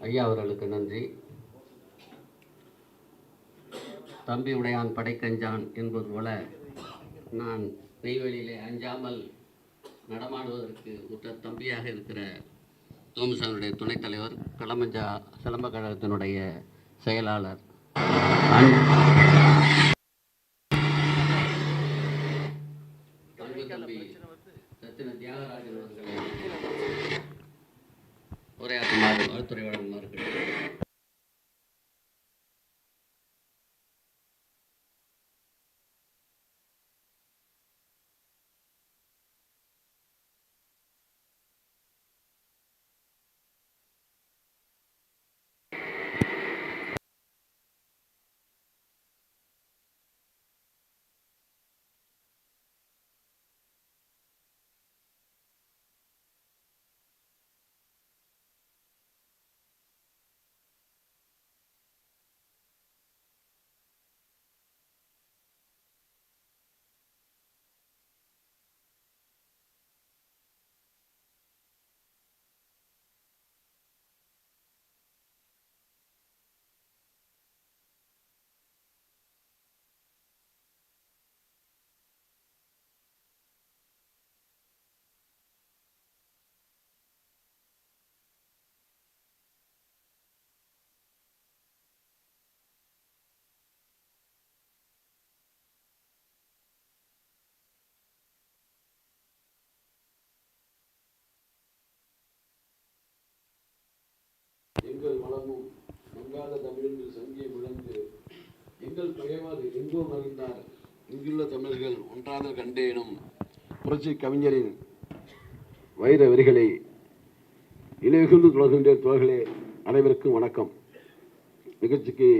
ஐயா அவர்களுக்கு நன்றி. தம்பி உடையான் படைக்கஞ்சான் என்பது போல நான் நெய்வேலியிலே அஞ்சாமல் நடமாடுவதற்கு உற்ற தம்பியாக இருக்கிற தோமசாமியுடைய துணைத் தலைவர் களமஞ்சா சிலம்ப கழகத்தினுடைய செயலாளர் தியாகராஜன் அவர்களை உரையாற்றுமாறு வாழ்த்துறை மங்காத தமிழென்று சங்கியை விளங்கு எங்கள் பகைவாது எங்கோ மகிழ்ந்தார். இங்குள்ள தமிழர்கள் ஒன்றாத கண்டேனும். புரட்சி கவிஞரின் வைர வரிகளை இணைகுந்து தொடர்கின்ற தோழர்களே அனைவருக்கும் வணக்கம். நிகழ்ச்சிக்கு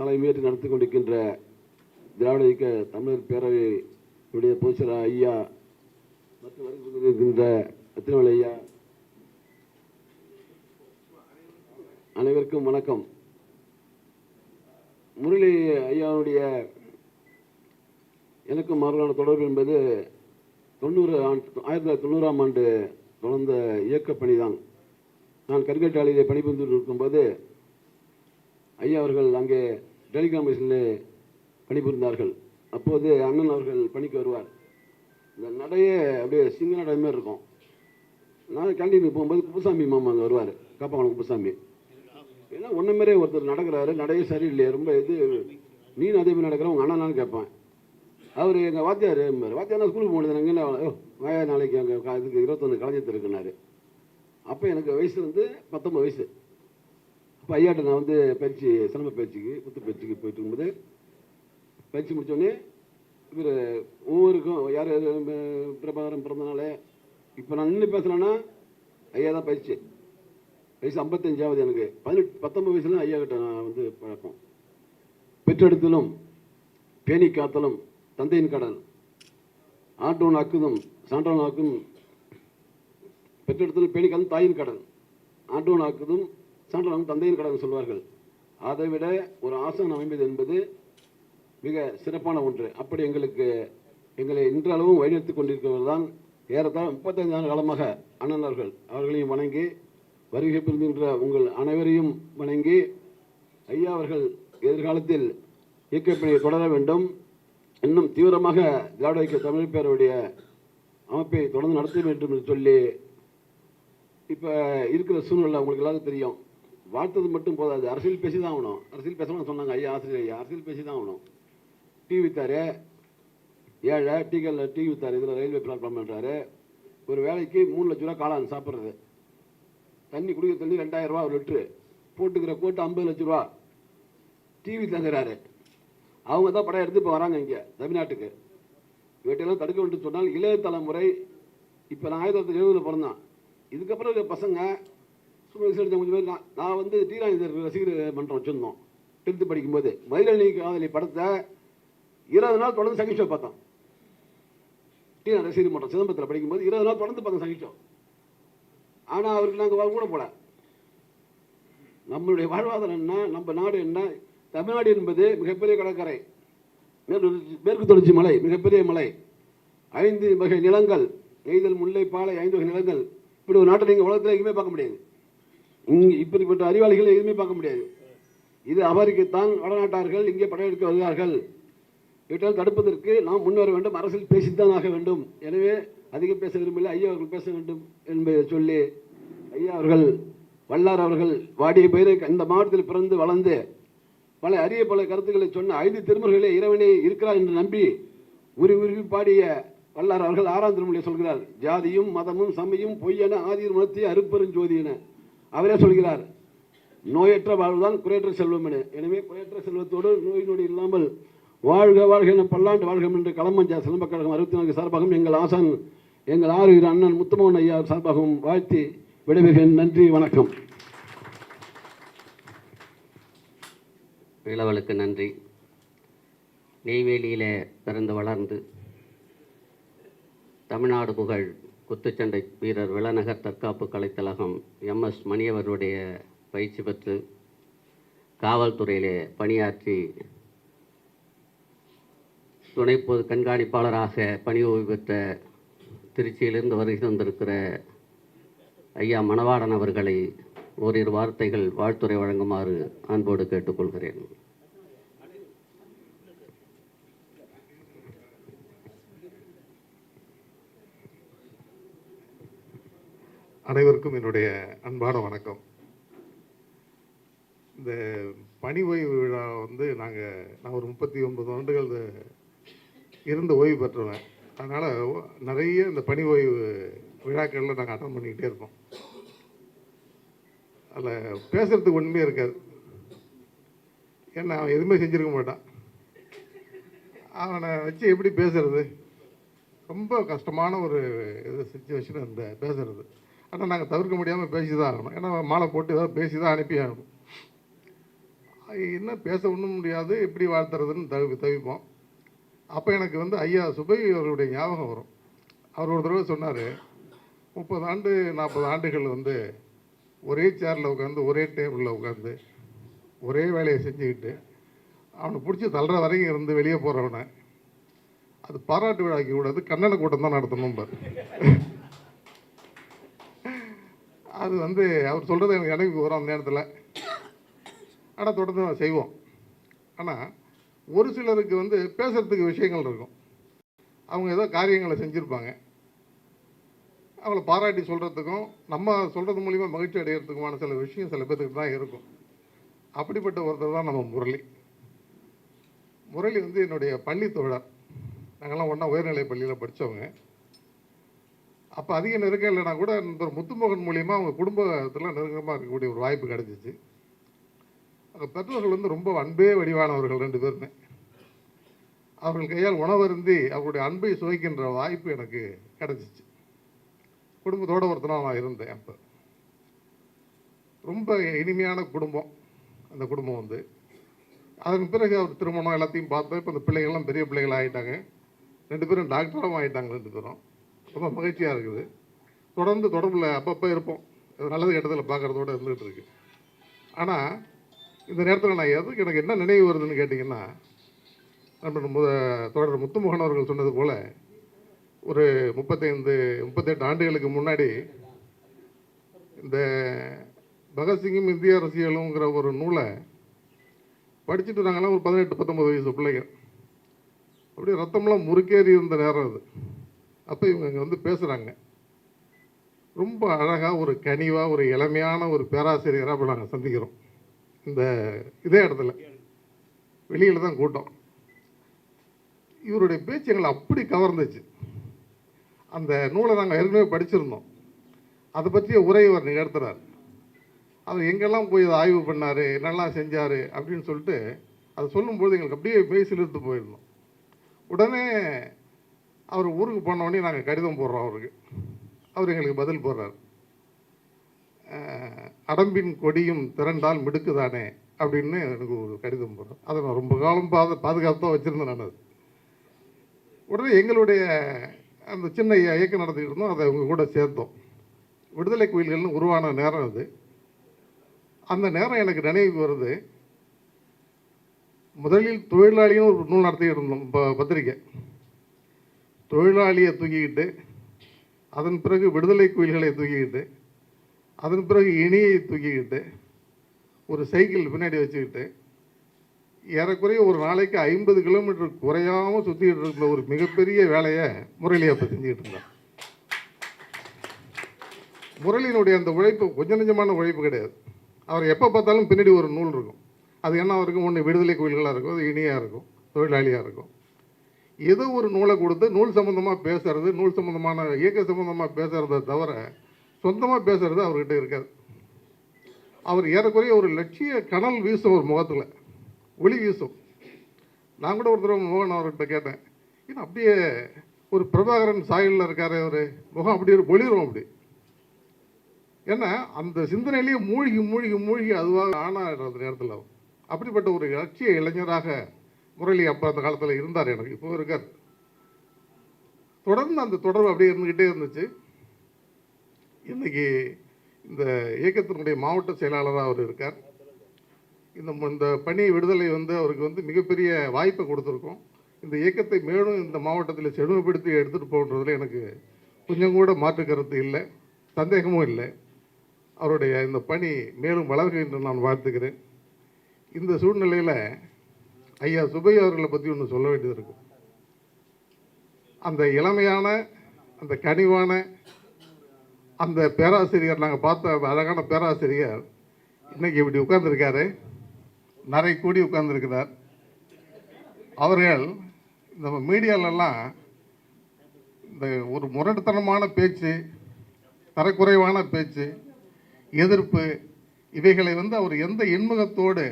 தலைமையேற்று நடத்தி கொண்டிருக்கின்ற திராவிட இயக்க தமிழர் பேரவையுடைய பொதுச்செயலாளர் ஐயா மற்றும் வருகை கொண்டிருக்கின்ற ரத்தினவேலு ஐயா அனைவருக்கும் வணக்கம். முரளி ஐயாவுடைய எனக்கும் அவர்களான தொடர்பு என்பது தொண்ணூறு ஆண்டு ஆயிரத்தி தொள்ளாயிரத்தி தொண்ணூறாம் ஆண்டு தொடர்ந்த இயக்கப் பணிதான். நான் கருங்கட்டாளிலே பணிபுரிந்து இருக்கும்போது ஐயா அவர்கள் அங்கே டெல்லி மிஷனில் பணிபுரிந்தார்கள். அப்போது அண்ணன் அவர்கள் பணிக்கு வருவார். இந்த நடையே அப்படியே சிங்க நடை மாதிரி இருக்கும். நான் கேண்டீனுக்கு போகும்போது குப்புசாமி மாமா அங்கே வருவார். காப்பாங்குளம் குப்புசாமி. ஏன்னா ஒன்றை மாதிரியே ஒருத்தர் நடக்கிறாரு நடைய சரியில்லையே ரொம்ப இது. நீனும் அதே மாதிரி நடக்கிற உங்கள் அண்ணனான்னு கேட்பேன். அவர் எங்கள் வாத்தியார் வாத்தியார் ஸ்கூலுக்கு போனது எங்கே வாயா நாளைக்கு அங்கே இதுக்கு இருபத்தொன்று கலைஞர் இருக்குனாரு. அப்போ எனக்கு வயசு வந்து பத்தொம்பது வயசு. அப்போ ஐயாட்ட நான் வந்து பயிற்சி சிலம்ப பயிற்சிக்கு குத்து பயிற்சிக்கு போயிட்டு இருக்கும்போது பயிற்சி முடித்தோடனே இவர் ஒவ்வொருக்கும் யார் யார் பிறந்தனாலே இப்போ நான் நின்று பேசுகிறேன்னா ஐயா தான் பயிற்சி. வயசு ஐம்பத்தஞ்சாவது எனக்கு. பதினெட்டு பத்தொன்பது வயசுல ஐயா கிட்ட நான் வந்து பழக்கம். பெற்றெடுத்தலும் பேணி காத்தலும் தந்தையின் கடன் ஆட்டோன் ஆக்குதும் சான்றோன் ஆக்கும் பெற்றெடுத்தலும் பேணி காத்தலும் தாயின் கடன் ஆண்டோன் ஆக்குதும் சான்றோன் தந்தையின் கடன் சொல்வார்கள். அதை விட ஒரு ஆசனம் அமைப்பது என்பது மிக சிறப்பான ஒன்று. அப்படி எங்களுக்கு எங்களை இன்றளவும் வழிநடத்தி கொண்டிருக்கிறவர் தான் ஏறத்தாழ முப்பத்தைந்து ஆண்டு காலமாக அண்ணன் அவர்கள். அவர்களையும் வணங்கி வருகை புரிகின்ற உங்கள் அனைவரையும் வணங்கி ஐயா அவர்கள் எதிர்காலத்தில் இயக்கப்பணியை தொடர வேண்டும். இன்னும் தீவிரமாக திராவிட ஐக்கிய தமிழ் பேருடைய அமைப்பை தொடர்ந்து நடத்த வேண்டும் என்று சொல்லி இப்போ இருக்கிற சூழ்நிலை உங்களுக்கு எல்லாரும் தெரியும். வாழ்த்தது மட்டும் போதாது. அரசியல் பேசி தான் ஆகணும். அரசியல் பேசணும்னு சொன்னாங்க ஐயா ஆசிரியர் ஐயா. அரசியல் பேசி தான் ஆகணும் டிவி தார் ஏழை டீக்கல்ல டிவி தார் இதில் ரயில்வே பிளாட்ஃபார்ம் பண்ணுறாரு ஒரு வேலைக்கு மூணு லட்ச ரூபா காளான் சாப்பிட்றது. தண்ணி குடிக்கிற தண்ணி ரெண்டாயிரம் ரூபா ஒரு லிட்ரு போட்டுக்கிற கோட்டு ஐம்பது லட்ச ரூபா. டிவி தங்குறாரு. அவங்க தான் படம் எடுத்து இப்போ வராங்க இங்கே தமிழ்நாட்டுக்கு. இவற்றையெல்லாம் தடுக்க வேண்டும் சொன்னால் இளைய தலைமுறை இப்போ நான் ஆயிரத்தி தொள்ளாயிரத்தி எழுபதில் பிறந்தான். இதுக்கப்புறம் பசங்க சும்மா விசாரிச்ச கொஞ்சம் பேர் நான் நான் வந்து டீராஜர் ரசிகர் மன்றம் வச்சுருந்தோம். டென்த்து படிக்கும்போது. மயிலணி காதலி படத்தை இருபது நாள் தொடர்ந்து சகிச்சோம் பார்த்தோம் டீனா ரசிகர் மன்றம் சிதம்பரத்தில் படிக்கும்போது இருபது நாள் தொடர்ந்து பார்த்தோம் சகிச்சோம் ஆனால் அவருக்கு நாங்கள் கூட போல. நம்மளுடைய வாழ்வாதாரம் என்ன? நம்ம நாடு என்ன? தமிழ்நாடு என்பது மிகப்பெரிய கடற்கரை. மேற்கு மேற்கு தொடர்ச்சி மலை மிகப்பெரிய மலை. ஐந்து வகை நிலங்கள் நெய்தல் முல்லை பாலை ஐந்து வகை நிலங்கள். இப்படி ஒரு நாட்டை நீங்கள் உலகத்தில் எங்கேயுமே பார்க்க முடியாது. இங்கே இப்படிப்பட்ட அறிவாளிகளை எதுவுமே பார்க்க முடியாது. இது அவருக்குத்தான் வடநாட்டார்கள் இங்கே படையெடுக்க வருகிறார்கள். இவற்றால் தடுப்பதற்கு நாம் முன்வர வேண்டும். அரசியல் பேசித்தான் ஆக வேண்டும். எனவே அதிகம் பேச விரும்பவில்லை. ஐயா அவர்கள் பேச வேண்டும் என்பதை சொல்லி ஐயா அவர்கள் வல்லார் அவர்கள் வாடிய பெயருக்கு இந்த மாவட்டத்தில் பிறந்து வளர்ந்து பல அரிய பல கருத்துக்களை சொன்ன ஐந்து திருமுறைகளே இறைவனே இருக்கிறார் என்று நம்பி உரி உருவி பாடிய வல்லார் அவர்கள் ஆறாம் திருமொழியை சொல்கிறார் ஜாதியும் மதமும் சமயம் பொய்யென ஆதிர் மனத்தை அருப்பெருஞ்சோதி என. அவரே சொல்கிறார் நோயற்ற வாழ்வுதான் குறையற்ற செல்வம் என. எனவே குறையற்ற செல்வத்தோடு நோய் நொடி இல்லாமல் வாழ்க வாழ்க என பல்லாண்டு வாழ்கம் என்று களமஞ்சா சிலம்ப கழகம் அறுபத்தி நான்கு சார்பாகவும் எங்கள் ஆசான் எங்கள் ஆறு அண்ணன் முத்துமோகன் ஐயா சார்பாகவும் வாழ்த்தி விடைபெறுகிறேன். நன்றி வணக்கம். இளவலுக்கு நன்றி. நெய்வேலியிலே பிறந்து வளர்ந்து தமிழ்நாடு புகழ் குத்துச்சண்டை வீரர் விளநகர் தற்காப்பு கலைத்தலகம் எம்எஸ் மணியவருடைய பயிற்சி பெற்று காவல்துறையிலே பணியாற்றி துணை பொது கண்காணிப்பாளராக பணி ஓய்வு பெற்ற திருச்சியிலிருந்து வருகை வந்திருக்கிற ஐயா மணவாளன் அவர்களை ஓரிரு வார்த்தைகள் வாழ்த்துறை வழங்குமாறு அன்போடு கேட்டுக்கொள்கிறேன். அனைவருக்கும் என்னுடைய அன்பான வணக்கம். இந்த பணி ஓய்வு விழா வந்து நாங்கள் நான் ஒரு முப்பத்தி ஒன்பது ஆண்டுகள் இருந்து ஓய்வு பெற்றுவேன் அதனால் நிறைய இந்த பணி ஓய்வு விழாக்களில் நாங்கள் அட்டன் பண்ணிக்கிட்டே இருப்போம் அதில் பேசுகிறதுக்கு ஒன்றுமே இருக்காது. ஏன்னா அவன் எதுவுமே செஞ்சுருக்க மாட்டான். அவனை வச்சு எப்படி பேசுறது? ரொம்ப கஷ்டமான ஒரு இது சுச்சுவேஷன் இந்த பேசுறது. ஆனால் நாங்கள் தவிர்க்க முடியாமல் பேசி தான் ஆகணும். ஏன்னா மாலை போட்டு ஏதாவது பேசி தான் அனுப்பி ஆகணும். என்ன பேச ஒன்றும் முடியாது. எப்படி வாழ்த்துறதுன்னு தவி தவிப்போம். அப்போ எனக்கு வந்து ஐயா சுபை அவர்களுடைய ஞாபகம் வரும். அவர் ஒரு தடவை சொன்னார் முப்பது ஆண்டு நாற்பது ஆண்டுகள் வந்து ஒரே சேரில் உட்காந்து ஒரே டேபிளில் உட்காந்து ஒரே வேலையை செஞ்சுக்கிட்டு அவனை பிடிச்சி தள்ளுற வரைக்கும் இருந்து வெளியே போகிறவனை அது பாராட்டு விழாக்கி கூடாது கண்ணனை கூட்டம் தான் நடத்தணும் பாரு அது வந்து அவர் சொல்கிறது எனக்கு நினைவுக்கு வரும் அந்த நேரத்தில். ஆனால் தொடர்ந்து செய்வோம். ஆனால் ஒரு சிலருக்கு வந்து பேசுகிறதுக்கு விஷயங்கள் இருக்கும். அவங்க ஏதோ காரியங்களை செஞ்சுருப்பாங்க. அவங்கள பாராட்டி சொல்கிறதுக்கும் நம்ம சொல்கிறது மூலிமா மகிழ்ச்சி அடைகிறதுக்குமான சில விஷயம் சில பேர்த்துக்கு தான் இருக்கும். அப்படிப்பட்ட ஒருத்தர் தான் நம்ம முரளி. முரளி வந்து என்னுடைய பள்ளி தோழர். நாங்கள்லாம் ஒன்றா உயர்நிலை பள்ளியில் படித்தவங்க அப்போ அதிக நெருக்கம் இல்லைனா கூட இந்த முத்துமோகன் மூலியமாக அவங்க குடும்பத்தில் நெருக்கமாக இருக்கக்கூடிய ஒரு வாய்ப்பு கிடச்சிச்சு. அந்த பெற்றோர்கள் வந்து ரொம்ப அன்பே வடிவானவர்கள் ரெண்டு பேருமே. அவர்கள் கையால் உணவருந்தி அவருடைய அன்பை சுவைக்கின்ற வாய்ப்பு எனக்கு கிடச்சிச்சு. குடும்பத்தோட ஒருத்தனாக நான் இருந்தேன் அப்போ. ரொம்ப இனிமையான குடும்பம். அந்த குடும்பம் வந்து. அதன் பிறகு அவர் திருமணம் எல்லாத்தையும் பார்த்தோம். இப்போ அந்த பிள்ளைங்கள்லாம் பெரிய பிள்ளைகள் ஆகிட்டாங்க ரெண்டு பேரும் டாக்டரும் ஆகிட்டாங்க ரெண்டு பேரும். ரொம்ப மகிழ்ச்சியாக இருக்குது. தொடர்ந்து தொடர்பில் அப்பப்போ இருப்போம். நல்லது கெட்டதில் பார்க்குறதோட இருந்துகிட்டு இருக்கு. ஆனால் இந்த நேரத்தில் நான் எதுக்கு எனக்கு என்ன நினைவு வருதுன்னு கேட்டிங்கன்னா நம்ம முத தொடர் முத்துமோகன் அவர்கள் சொன்னது போல் ஒரு முப்பத்தைந்து முப்பத்தெட்டு ஆண்டுகளுக்கு முன்னாடி இந்த பகத்சிங்கும் இந்திய அரசியலுங்கிற ஒரு நூலை படிச்சுட்டு நாங்கள்லாம் ஒரு பதினெட்டு பத்தொம்பது வயசு பிள்ளைங்க. அப்படியே ரத்தம்லாம் முறுக்கேறி இருந்த நேரம் அது. அப்போ இவங்க இங்கே வந்து பேசுகிறாங்க ரொம்ப அழகாக ஒரு கனிவாக ஒரு இளமையான ஒரு பேராசிரியராக இப்போ நாங்கள் சந்திக்கிறோம். இந்த இதே இடத்துல. வெளியில் தான் கூட்டம். இவருடைய பேச்சு எங்களை அப்படி கவர்ந்துச்சு. அந்த நூலை நாங்கள் ஏற்கனவே படிச்சிருந்தோம். அதை பற்றிய உரை அவர் நிகழ்த்துறார். அவர் எங்கெல்லாம் போய் அதை ஆய்வு பண்ணார் நல்லா செஞ்சார் அப்படின்னு சொல்லிட்டு அதை சொல்லும்போது எங்களுக்கு அப்படியே பேசி இழுத்து போயிருந்தோம் உடனே அவர் ஊருக்கு போனவொடனே நாங்கள் கடிதம் போடுறோம் அவருக்கு. அவர் எங்களுக்கு பதில் போடுறார். அடம்பின் கொடியும் திரண்டால் மிடுக்குதானே அப்படின்னு எனக்கு ஒரு கடிதம் போடுறோம் அதை நான் ரொம்ப காலம் பாது பாதுகாப்பாக வச்சுருந்தேன் நான் அது. உடனே எங்களுடைய அந்த சின்ன இயக்கம் நடத்திக்கிட்டு இருந்தோம் அதை அவங்க கூட சேர்த்தோம். விடுதலை கோயில்கள்னு உருவான நேரம் அது. அந்த நேரம் எனக்கு நினைவுக்கு வருது முதலில் தொழிலாளியும் ஒரு நூல் நடத்திக்கிட்டு இருந்தோம் ப- பத்திரிக்கை. தொழிலாளியை தூக்கிக்கிட்டு அதன் பிறகு விடுதலை கோயில்களை தூக்கிக்கிட்டு அதன் பிறகு இனியை தூக்கிக்கிட்டு ஒரு சைக்கிள் பின்னாடி வச்சுக்கிட்டு ஏறக்குறைய ஒரு நாளைக்கு ஐம்பது கிலோமீட்டர் குறையாமல் சுற்றிக்கிட்டு இருக்கிற ஒரு மிகப்பெரிய வேலையை முரளி அப்போ செஞ்சுக்கிட்டு இருந்தார் முரளியினுடைய அந்த உழைப்பு கொஞ்சம் நெஞ்சமான உழைப்பு கிடையாது. அவர் எப்போ பார்த்தாலும் பின்னாடி ஒரு நூல் இருக்கும். அது என்ன இருக்கும்? ஒன்று விடுதலை கோயில்களாக இருக்கும் அது இனியாக இருக்கும் தொழிலாளியாக இருக்கும். ஏதோ ஒரு நூலை கொடுத்து நூல் சம்மந்தமாக பேசுறது நூல் சம்மந்தமான இயக்க சம்மந்தமாக பேசுகிறத தவிர சொந்தமாக பேசுறது அவர்கிட்ட இருக்காது. அவர் ஏறக்குறைய ஒரு லட்சிய கனல் வீசும் ஒரு முகத்தில். ஒளி வீசும். நான் கூட ஒரு தடவை மோகன் அவர்கிட்ட கேட்டேன். ஏன்னா அப்படியே ஒரு பிரபாகரன் சாயலில் இருக்காரு அவர். முகம் அப்படி ஒரு ஒளிரும் அப்படி. ஏன்னா அந்த சிந்தனையிலேயே மூழ்கி மூழ்கி மூழ்கி அதுவாக ஆனாடுற அந்த நேரத்தில். அப்படிப்பட்ட ஒரு லட்சிய இளைஞராக முரளி அப்போ அந்த காலத்தில் இருந்தார் எனக்கு. இப்போ இருக்கார். தொடர்ந்து அந்த தொடர்பு அப்படியே இருந்துக்கிட்டே இருந்துச்சு. இன்னைக்கு இந்த இயக்கத்தினுடைய மாவட்ட செயலாளராக அவர் இருக்கார். இந்த இந்த பணி விடுதலை வந்து அவருக்கு வந்து மிகப்பெரிய வாய்ப்பை கொடுத்துருக்கோம். இந்த இயக்கத்தை மேலும் இந்த மாவட்டத்தில் செழுமைப்படுத்தி எடுத்துகிட்டு போகிறதுல எனக்கு கொஞ்சம் கூட மாற்று கருத்து இல்லை சந்தேகமும் இல்லை. அவருடைய இந்த பணி மேலும் வளர்க என்று நான் வாழ்த்துக்கிறேன் இந்த சூழ்நிலையில் ஐயா சுபையா அவர்களை பற்றி ஒன்று சொல்ல வேண்டியது இருக்கும் அந்த இளமையான அந்த கனிவான அந்த பேராசிரியர் நாங்கள் பார்த்த அழகான பேராசிரியர் இன்னைக்கு இப்படி உட்கார்ந்துருக்காரு. நிறைய கூடி உட்கார்ந்துருக்கிறார். அவர்கள் இந்த மீடியாலெல்லாம் இந்த ஒரு முரட்டுத்தனமான பேச்சு தரக்குறைவான பேச்சு எதிர்ப்பு இவைகளை வந்து அவர் எந்த இன்முகத்தோடு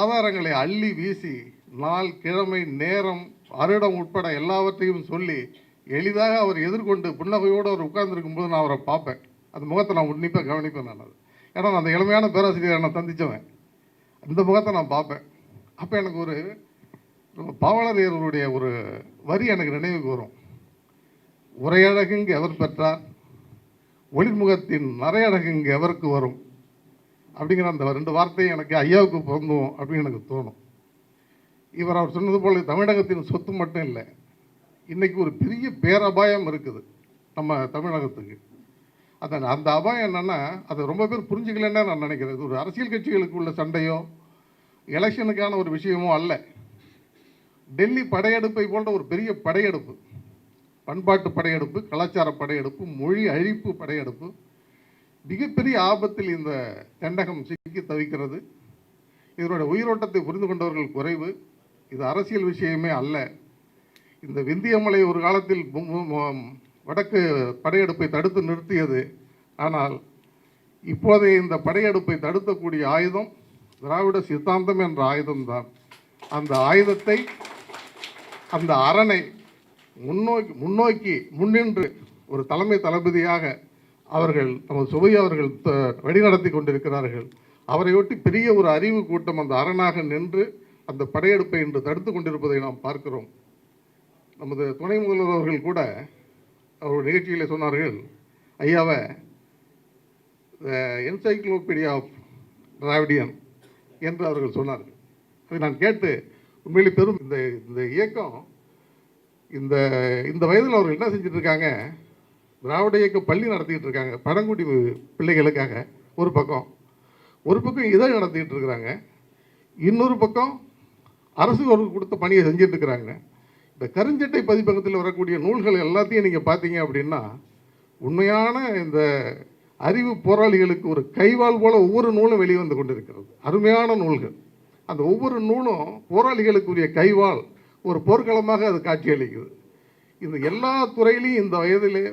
ஆதாரங்களை அள்ளி வீசி நாள் கிழமை நேரம் வருடம் உட்பட எல்லாவற்றையும் சொல்லி எளிதாக அவர் எதிர்கொண்டு புன்னகையோடு அவர் உட்கார்ந்துருக்கும் போது நான் அவரை பார்ப்பேன். அந்த முகத்தை நான் உன்னிப்பாக கவனிப்பேன் நான் அது. ஏன்னா நான் அந்த இளமையான பேராசிரியரை நான் சந்தித்தவன் அந்த முகத்தை நான் பார்ப்பேன். அப்போ எனக்கு ஒரு நம்ம பாவலரையருடைய ஒரு வரி எனக்கு நினைவுக்கு வரும். உரையழகுங்கு எவர் பெற்றார்? ஒளிர்முகத்தின் நரையழகுங்கு எவருக்கு வரும்? அப்படிங்கிற அந்த ரெண்டு வார்த்தையும் எனக்கு ஐயாவுக்கு பொருந்தும் அப்படின்னு எனக்கு தோணும். இவர் அவர் சொன்னது போல தமிழகத்தின் சொத்து மட்டும் இல்லை இன்றைக்கி ஒரு பெரிய பேரபாயம் இருக்குது நம்ம தமிழகத்துக்கு. அந்த அந்த அபாயம் என்னென்னா அதை ரொம்ப பேர் புரிஞ்சுக்கலன்னா நான் நினைக்கிறேன். இது ஒரு அரசியல் கட்சிகளுக்கு உள்ள சண்டையோ எலெக்ஷனுக்கான ஒரு விஷயமோ அல்ல. டெல்லி படையெடுப்பை போன்ற ஒரு பெரிய படையெடுப்பு பண்பாட்டு படையெடுப்பு கலாச்சார படையெடுப்பு மொழி அழிப்பு படையெடுப்பு மிகப்பெரிய ஆபத்தில் இந்த தெண்டகம் சிக்கி தவிக்கிறது. இதனுடைய உயிரோட்டத்தை புரிந்து கொண்டவர்கள் குறைவு. இது அரசியல் விஷயமே அல்ல. இந்த விந்தியமலை ஒரு காலத்தில் வடக்கு படையெடுப்பை தடுத்து நிறுத்தியது. ஆனால் இப்போதைய இந்த படையெடுப்பை தடுக்கக்கூடிய ஆயுதம் திராவிட சித்தாந்தம் என்ற ஆயுதம்தான். அந்த ஆயுதத்தை அந்த அரணை முன்னோக்கி முன்னோக்கி முன்னின்று ஒரு தலைமை தளபதியாக அவர்கள் நமது சுவை அவர்கள் வழிநடத்தி கொண்டிருக்கிறார்கள். அவரையொட்டி பெரிய ஒரு அறிவு கூட்டம் அந்த அரணாக நின்று அந்த படையெடுப்பை இன்று தடுத்து கொண்டிருப்பதை நாம் பார்க்கிறோம். நமது துணை முதல்வர் அவர்கள் கூட அவர் நிகழ்ச்சியில் சொன்னார்கள் ஐயாவை என்சைக்ளோபீடியா ஆஃப் டிராவிடியன் என்று அவர்கள் சொன்னார்கள். அதை நான் கேட்டு உண்மையிலே பெரும் இந்த இந்த இயக்கம் இந்த இந்த வயதில் அவர்கள் என்ன செஞ்சுட்டு இருக்காங்க திராவிட இயக்க பள்ளி நடத்திக்கிட்டு இருக்காங்க பழங்குடி பிள்ளைகளுக்காக ஒரு பக்கம் ஒரு பக்கம் இதை நடத்திக்கிட்டு இருக்கிறாங்க இன்னொரு பக்கம் அரசு அவர்களுக்கு கொடுத்த பணியை செஞ்சுட்டு இருக்கிறாங்க. இந்த கருஞ்சட்டை பதிப்பகத்தில் வரக்கூடிய நூல்கள் எல்லாத்தையும் நீங்கள் பார்த்தீங்க அப்படின்னா உண்மையான இந்த அறிவு போராளிகளுக்கு ஒரு கைவாள் போல ஒவ்வொரு நூலும் வெளிவந்து கொண்டிருக்கிறது. அருமையான நூல்கள். அந்த ஒவ்வொரு நூலும் போராளிகளுக்குரிய கைவாள் ஒரு போர்க்களமாக அது காட்சியளிக்குது. இந்த எல்லா துறையிலையும் இந்த வயதிலே